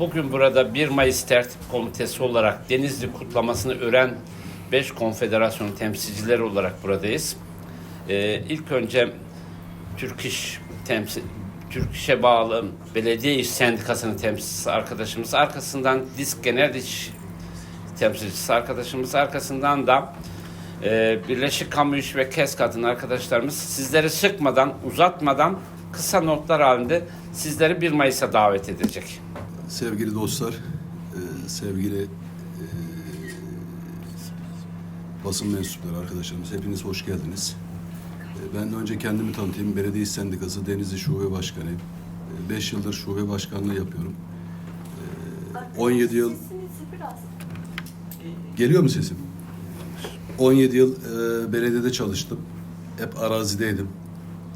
Bugün burada 1 Mayıs Tertip Komitesi olarak Denizli kutlamasını ören 5 konfederasyon temsilcileri olarak buradayız. Ee, ilk önce Türk İş temsil Türk İş'e bağlı Belediye İş Sendikası'nın temsilcisi arkadaşımız, arkasından Disk Genel İş temsilcisi arkadaşımız, arkasından da e, Birleşik Kamu İş ve KES kadın arkadaşlarımız sizleri sıkmadan, uzatmadan kısa notlar halinde sizleri 1 Mayıs'a davet edecek. Sevgili dostlar, e, sevgili e, basın mensupları arkadaşlarımız hepiniz hoş geldiniz. E, Ben önce kendimi tanıtayım. Belediye İş Sendikası Denizli Şube Başkanıyım. 5 yıldır şube başkanlığı yapıyorum. E, 17 yıl. Geliyor mu sesim? 17 yıl e, belediyede çalıştım. Hep arazideydim.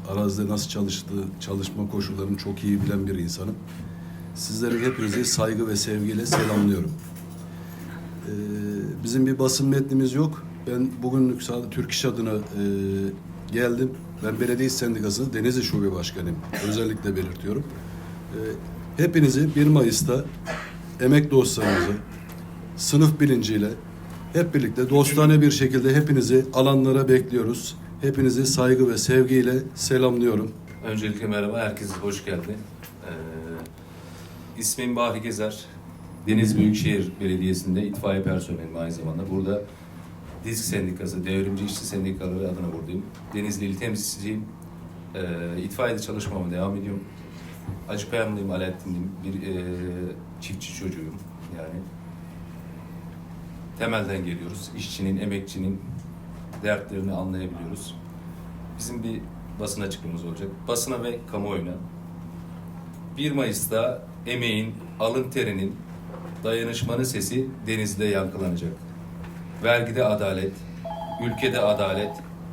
Arazide nasıl çalıştığı, çalışma koşullarını çok iyi bilen bir insanım. Sizleri hepinizi saygı ve sevgiyle selamlıyorum. E, bizim bir basın metnimiz yok. Ben bugünlük Türk İş adına e, geldim. Ben Belediye İş Sendikası Denizli Şube Başkanıyım. Özellikle belirtiyorum. E, hepinizi 1 Mayıs'ta emek dostlarımızı, sınıf bilinciyle hep birlikte dostane bir şekilde hepinizi alanlara bekliyoruz. Hepinizi saygı ve sevgiyle selamlıyorum. Öncelikle merhaba, herkese hoş geldi. Ee, ismim Bahri Gezer. Deniz Büyükşehir Belediyesi'nde itfaiye personeliyim aynı zamanda. Burada Disk Sendikası, Devrimci İşçi Sendikaları adına buradayım. Denizli il temsilciyim. Ee, itfaiyede çalışmama devam ediyorum. Acıpayamlıyım, Alaaddinliyim. Bir e, çiftçi çocuğuyum yani. Temelden geliyoruz. İşçinin, emekçinin dertlerini anlayabiliyoruz. Bizim bir basın açıklamamız olacak. Basına ve kamuoyuna 1 Mayıs'ta emeğin, alın terinin, dayanışmanın sesi denizde yankılanacak. Vergide adalet, ülkede adalet,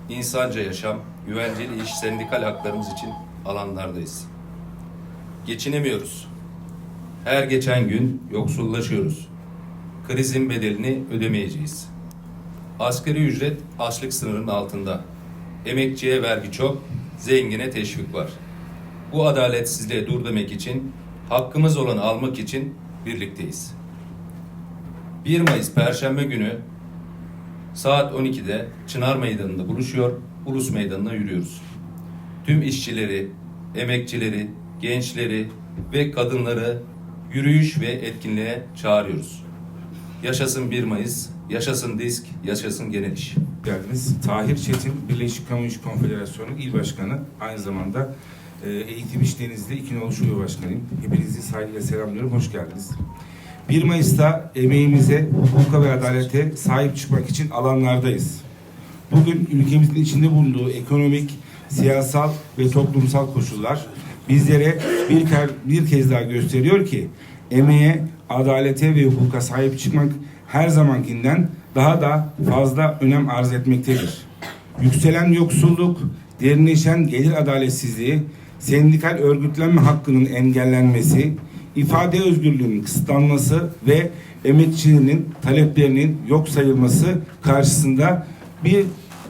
insanca yaşam, güvenceli iş, sendikal haklarımız için alanlardayız. Geçinemiyoruz. Her geçen gün yoksullaşıyoruz. Krizin bedelini ödemeyeceğiz. Asgari ücret açlık sınırının altında. Emekçiye vergi çok, zengine teşvik var. Bu adaletsizliğe dur demek için, hakkımız olanı almak için birlikteyiz. 1 Mayıs Perşembe günü saat 12'de Çınar Meydanı'nda buluşuyor, Ulus Meydanı'na yürüyoruz. Tüm işçileri, emekçileri, gençleri ve kadınları yürüyüş ve etkinliğe çağırıyoruz. Yaşasın 1 Mayıs, yaşasın disk, yaşasın genel iş. geldiniz. Tahir Çetin, Birleşik Kamu İş Konfederasyonu İl Başkanı. Aynı zamanda Eğitim İş Denizli İkinoğlu Şube Başkanıyım. Hepinizi saygıyla selamlıyorum. Hoş geldiniz. 1 Mayıs'ta emeğimize, hukuka ve adalete sahip çıkmak için alanlardayız. Bugün ülkemizin içinde bulunduğu ekonomik, siyasal ve toplumsal koşullar bizlere bir, ke- bir kez daha gösteriyor ki emeğe, adalete ve hukuka sahip çıkmak her zamankinden daha da fazla önem arz etmektedir. Yükselen yoksulluk, derinleşen gelir adaletsizliği, sendikal örgütlenme hakkının engellenmesi, ifade özgürlüğünün kısıtlanması ve emekçinin taleplerinin yok sayılması karşısında bir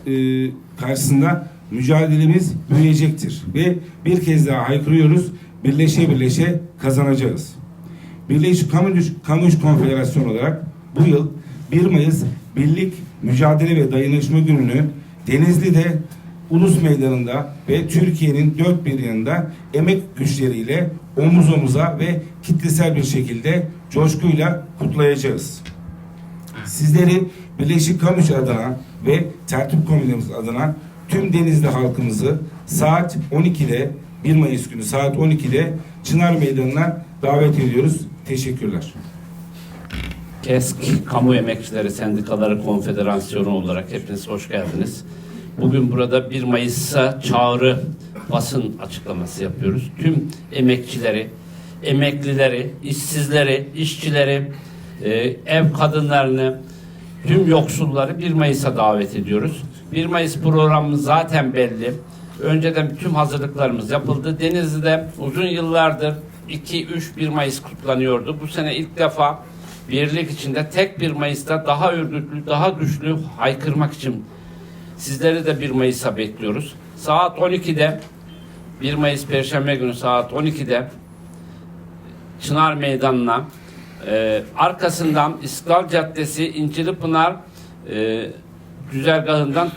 e, karşısında mücadelemiz büyüyecektir ve bir kez daha haykırıyoruz birleşe birleşe kazanacağız. Birleşik Kamu, Kamu Konfederasyonu olarak bu yıl 1 Mayıs Birlik Mücadele ve Dayanışma Günü'nü Denizli'de Ulus Meydanı'nda ve Türkiye'nin dört bir yanında emek güçleriyle omuz omuza ve kitlesel bir şekilde coşkuyla kutlayacağız. Sizleri Birleşik Kamu İş adına ve tertip komitemiz adına tüm Denizli halkımızı saat 12'de 1 Mayıs günü saat 12'de Çınar Meydanı'na davet ediyoruz. Teşekkürler. KESK Kamu Emekçileri Sendikaları Konfederasyonu olarak hepiniz hoş geldiniz. Bugün burada 1 Mayıs'a çağrı basın açıklaması yapıyoruz. Tüm emekçileri, emeklileri, işsizleri, işçileri, e, ev kadınlarını, tüm yoksulları 1 Mayıs'a davet ediyoruz. 1 Mayıs programımız zaten belli. Önceden tüm hazırlıklarımız yapıldı. Denizli'de uzun yıllardır 2-3 1 Mayıs kutlanıyordu. Bu sene ilk defa birlik içinde tek 1 Mayıs'ta daha örgütlü, daha güçlü haykırmak için sizleri de 1 Mayıs'a bekliyoruz. Saat 12'de 1 Mayıs Perşembe günü saat 12'de Çınar Meydanı'na, e, arkasından İstiklal Caddesi, İncili Pınar e, güzergahından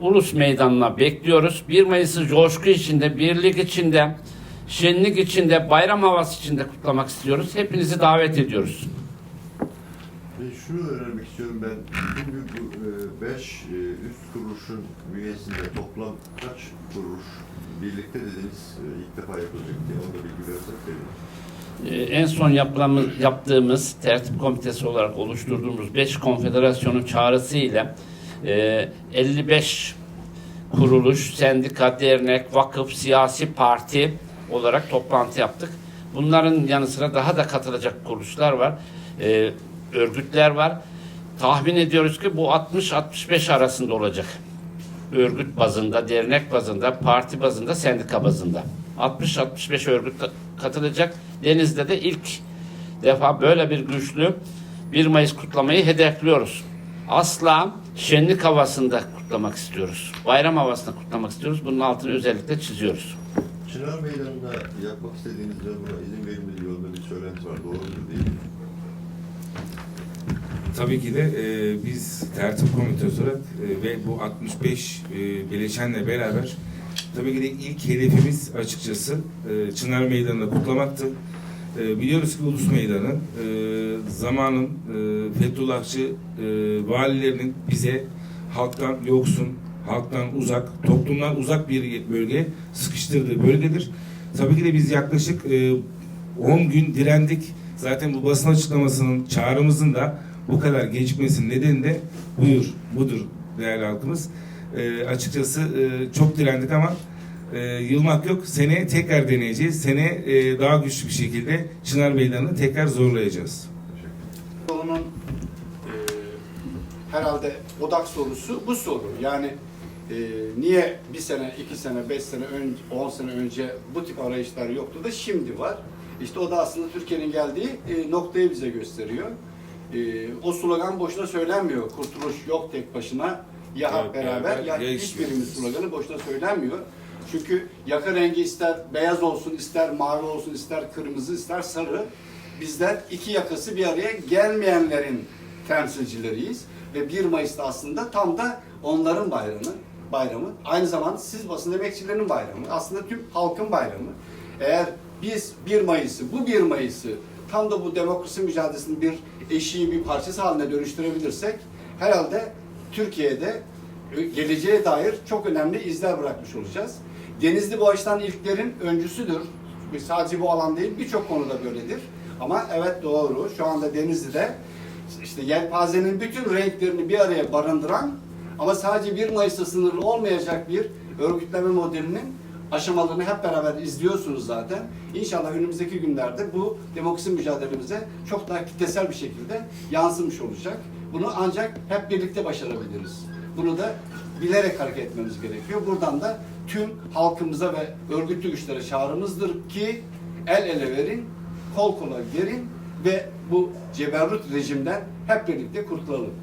Ulus Meydanı'na bekliyoruz. 1 Mayıs'ı coşku içinde, birlik içinde, şenlik içinde, bayram havası içinde kutlamak istiyoruz. Hepinizi davet ediyoruz. Şunu öğrenmek istiyorum ben. Bugün bu 5 üst kuruluşun bünyesinde toplam kaç kuruluş birlikte dediniz e, ilk defa yapılacak diye. Onu da bilgi versek. Ee, en son yapılamı- yaptığımız tertip komitesi olarak oluşturduğumuz 5 konfederasyonun çağrısıyla e, 55 kuruluş, sendika, dernek, vakıf, siyasi parti olarak toplantı yaptık. Bunların yanı sıra daha da katılacak kuruluşlar var, e, örgütler var. Tahmin ediyoruz ki bu 60-65 arasında olacak. Örgüt bazında, dernek bazında, parti bazında, sendika bazında. 60-65 örgüt ka- katılacak. Deniz'de de ilk defa böyle bir güçlü 1 Mayıs kutlamayı hedefliyoruz. Asla şenlik havasında kutlamak istiyoruz. Bayram havasında kutlamak istiyoruz. Bunun altını özellikle çiziyoruz. Çınar Meydanı'nda yapmak istediğinizde buna izin verilmediği yolunda bir söylenti var. Doğru mudur değil mi? Tabii ki de e, biz tertip komitesi olarak e, ve bu 65 e, bileşenle beraber tabii ki de ilk hedefimiz açıkçası e, Çınar Meydanı'nda kutlamaktı. E, biliyoruz ki Ulus Meydanı e, zamanın e, Fethullahçı e, valilerinin bize halktan yoksun, halktan uzak, toplumdan uzak bir bölge sıkıştırdığı bölgedir. Tabii ki de biz yaklaşık e, 10 gün direndik. Zaten bu basın açıklamasının çağrımızın da bu kadar gecikmesinin nedeni de buyur, budur değerli halkımız. E, açıkçası e, çok direndik ama e, yılmak yok. Seneye tekrar deneyeceğiz. Sene e, daha güçlü bir şekilde Çınar Meydanı'nı tekrar zorlayacağız. Onun e, herhalde odak sorusu bu soru. Yani e, niye bir sene, iki sene, beş sene, önce, on sene önce bu tip arayışlar yoktu da şimdi var. İşte o da aslında Türkiye'nin geldiği e, noktayı bize gösteriyor. E, o slogan boşuna söylenmiyor. Kurtuluş yok tek başına. Ya hep beraber beraber, ya ya hiçbirimiz. sloganı boşuna söylenmiyor. Çünkü yaka rengi ister beyaz olsun, ister mavi olsun, ister kırmızı, ister sarı. Bizler iki yakası bir araya gelmeyenlerin temsilcileriyiz. Ve 1 Mayıs'ta aslında tam da onların bayramı. bayramı. Aynı zamanda siz basın emekçilerinin bayramı. Aslında tüm halkın bayramı. Eğer biz 1 Mayıs'ı, bu 1 Mayıs'ı tam da bu demokrasi mücadelesinin bir eşiği, bir parçası haline dönüştürebilirsek herhalde Türkiye'de geleceğe dair çok önemli izler bırakmış olacağız. Denizli bu açıdan ilklerin öncüsüdür. Sadece bu alan değil, birçok konuda böyledir. Ama evet doğru, şu anda Denizli'de işte yelpazenin bütün renklerini bir araya barındıran ama sadece 1 Mayıs'ta sınırlı olmayacak bir örgütleme modelinin aşamalarını hep beraber izliyorsunuz zaten. İnşallah önümüzdeki günlerde bu demokrasi mücadelemize çok daha kitlesel bir şekilde yansımış olacak. Bunu ancak hep birlikte başarabiliriz. Bunu da bilerek hareket etmemiz gerekiyor. Buradan da tüm halkımıza ve örgütlü güçlere çağrımızdır ki el ele verin, kol kola verin ve bu ceberrut rejimden hep birlikte kurtulalım.